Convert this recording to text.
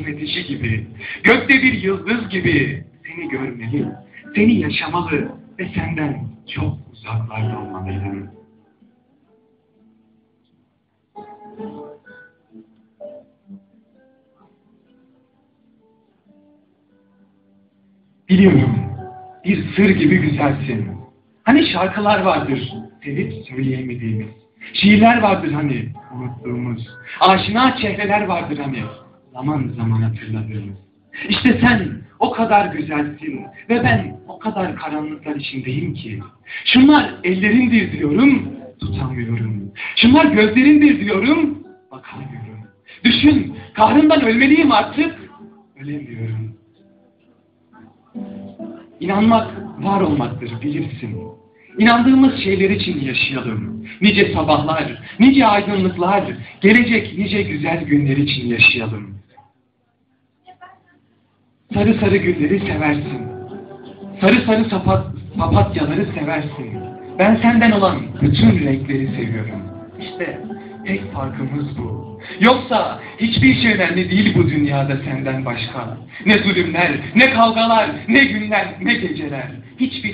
ateşi gibi, gökte bir yıldız gibi seni görmeli, seni yaşamalı ve senden çok uzaklarda olmalıydım. Biliyorum, bir sır gibi güzelsin. Hani şarkılar vardır, sevip söyleyemediğimiz. Şiirler vardır hani, unuttuğumuz. Aşina çehreler vardır hani, zaman zaman hatırladığımız. İşte sen o kadar güzelsin ve ben o kadar karanlıklar içindeyim ki. Şunlar ellerindir diyorum, tutamıyorum. Şunlar gözlerindir diyorum, bakamıyorum. Düşün, kahrından ölmeliyim artık, ölemiyorum. İnanmak var olmaktır bilirsin. İnandığımız şeyler için yaşayalım. Nice sabahlar, nice aydınlıklar, gelecek nice güzel günler için yaşayalım. Sarı sarı gülleri seversin. Sarı sarı sapat, papatyaları seversin. Ben senden olan bütün renkleri seviyorum. İşte tek farkımız bu. Yoksa hiçbir şey önemli değil bu dünyada senden başka. Ne zulümler, ne kavgalar, ne günler, ne geceler. Hiçbir